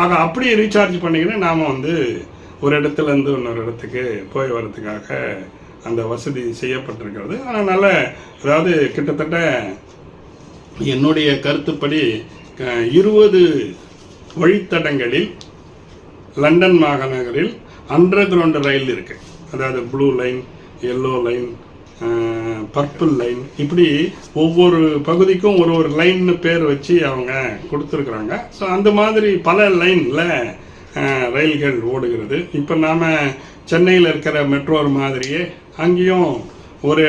அதை அப்படியே ரீசார்ஜ் பண்ணிக்கின்னு நாம் வந்து ஒரு இடத்துல இருந்து இன்னொரு இடத்துக்கு போய் வர்றதுக்காக அந்த வசதி செய்யப்பட்டிருக்கிறது. ஆனால் நல்ல அதாவது கிட்டத்தட்ட என்னுடைய கருத்துப்படி இருபது வழித்தடங்களில் லண்டன் மாநகரில் அண்டர் கிரவுண்ட் ரயில் இருக்குது அதாவது blue line yellow line purple line இப்படி ஒவ்வொரு பகுதிக்கும் ஒரு ஒரு லைன்னு பேர் வச்சு அவங்க கொடுத்துருக்குறாங்க. ஸோ அந்த மாதிரி பல லைனில் ரயில்கள் ஓடுகிறது. இப்போ நாம் சென்னையில் இருக்கிற மெட்ரோ மாதிரியே அங்கேயும் ஒரு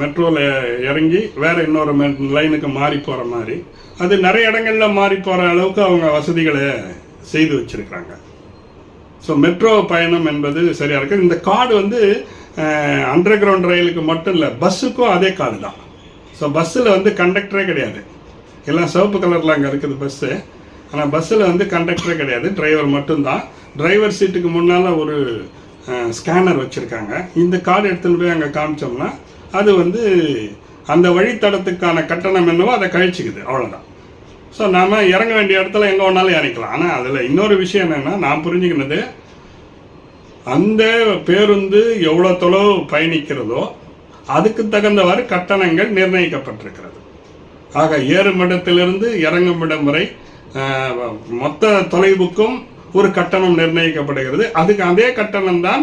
மெட்ரோவில் இறங்கி வேற இன்னொரு லைனுக்கு மாறி போகிற மாதிரி. அது நிறைய இடங்கள்ல மாறி போகிற அளவுக்கு அவங்க வசதிகளை செய்து வச்சிருக்கிறாங்க. ஸோ மெட்ரோ பயணம் என்பது சரியாக இருக்குது இந்த கார்டு வந்து அண்டர் கிரவுண்ட் ரயிலுக்கு மட்டும் இல்லை பஸ்ஸுக்கும் அதே காடு தான். ஸோ பஸ்ஸில் வந்து கண்டக்டரே கிடையாது. எல்லாம் சிவப்பு கலரில் அங்கே இருக்குது பஸ்ஸு ஆனால் பஸ்ஸில் வந்து கண்டக்டரே கிடையாது. டிரைவர் மட்டும்தான் டிரைவர் சீட்டுக்கு முன்னால் ஒரு ஸ்கேனர் வச்சுருக்காங்க. இந்த கார்டு எடுத்துன்னு போய் அங்கே காமிச்சோம்னா அது வந்து அந்த வழித்தடத்துக்கான கட்டணம் என்னவோ அதை கழிச்சிக்குது. அவ்வளோதான் ஸோ நாம் இறங்க வேண்டிய இடத்துல எங்கே வேணாலும் இறங்கிக்கலாம். ஆனால் அதில் இன்னொரு விஷயம் என்னென்னா நான் புரிஞ்சுக்கினது அந்த பேருந்து எவ்வளோ தொலைவு பயணிக்கிறதோ அதுக்கு தகுந்தவாறு கட்டணங்கள் நிர்ணயிக்கப்பட்டிருக்கிறது. ஆக ஏறுமிடத்திலிருந்து இறங்கும் இடம் வரை மொத்த தொலைவுக்கும் ஒரு கட்டணம் நிர்ணயிக்கப்படுகிறது. அதுக்கு அதே கட்டணம் தான்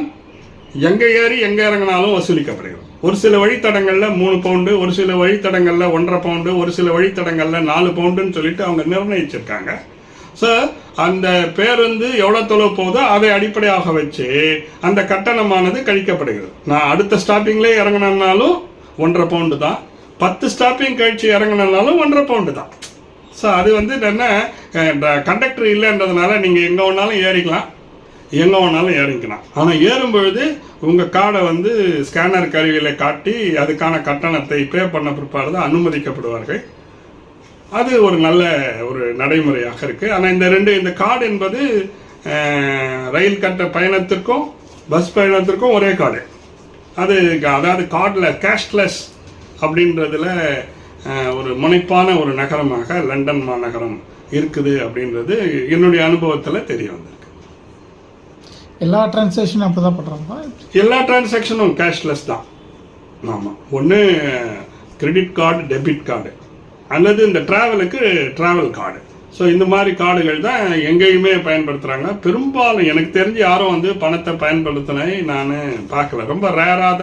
எங்கே ஏறி எங்கே இறங்கினாலும் வசூலிக்கப்படுகிறது. ஒரு சில வழித்தடங்களில் மூணு பவுண்டு ஒரு சில வழித்தடங்களில் ஒன்றரை பவுண்டு ஒரு சில வழித்தடங்களில் நாலு பவுண்டுன்னு சொல்லிட்டு அவங்க நிர்ணயிச்சிருக்காங்க. ஸோ அந்த பேருந்து எவ்வளோ தொலைவு போகுதோ அதை அடிப்படையாக வச்சு அந்த கட்டணமானது கழிக்கப்படுகிறது. நான் அடுத்த ஸ்டாப்பிங்லேயே இறங்கினாலும் ஒன்றரை பவுண்டு தான். பத்து ஸ்டாப்பிங் கழிச்சு இறங்கினாலும் ஒன்றரை பவுண்டு தான். ஸோ அது வந்து என்ன கண்டக்டர் இல்லைன்றதுனால நீங்கள் எங்கே வேணாலும் ஏறிக்கலாம். எங்கே வேணாலும் ஏறிக்கலாம். ஆனால் ஏறும்பொழுது உங்கள் கார்டை வந்து ஸ்கேனர் கருவியில் காட்டி அதுக்கான கட்டணத்தை பே பண்ண பிற்பாடு தான் அனுமதிக்கப்படுவார்கள். அது ஒரு நல்ல ஒரு நடைமுறையாக இருக்கு. ஆனால் இந்த ரெண்டு இந்த கார்டு என்பது ரயில் கட்ட பயணத்திற்கும் பஸ் பயணத்திற்கும் ஒரே கார்டு அது அதாவது கார்டில் கேஷ்லெஸ் அப்படின்றதுல ஒரு முனைப்பான ஒரு நகரமாக லண்டன் மாநகரம் இருக்குது அப்படின்றது என்னுடைய அனுபவத்தில் தெரிய வந்திருக்கு. எல்லா டிரான்சாக்ஷனும் அப்போ தான் பண்ணுறாங்களா எல்லா டிரான்சாக்ஷனும் கேஷ்லெஸ் தான். ஆமாம் ஒன்று கிரெடிட் கார்டு டெபிட் கார்டு அல்லது இந்த டிராவலுக்கு டிராவல் கார்டு ஸோ இந்த மாதிரி கார்டுகள் தான் எங்கேயுமே பயன்படுத்துகிறாங்க பெரும்பாலும் எனக்கு தெரிஞ்சு யாரும் வந்து பணத்தை பயன்படுத்தினை நான் பார்க்கல. ரொம்ப ரேராக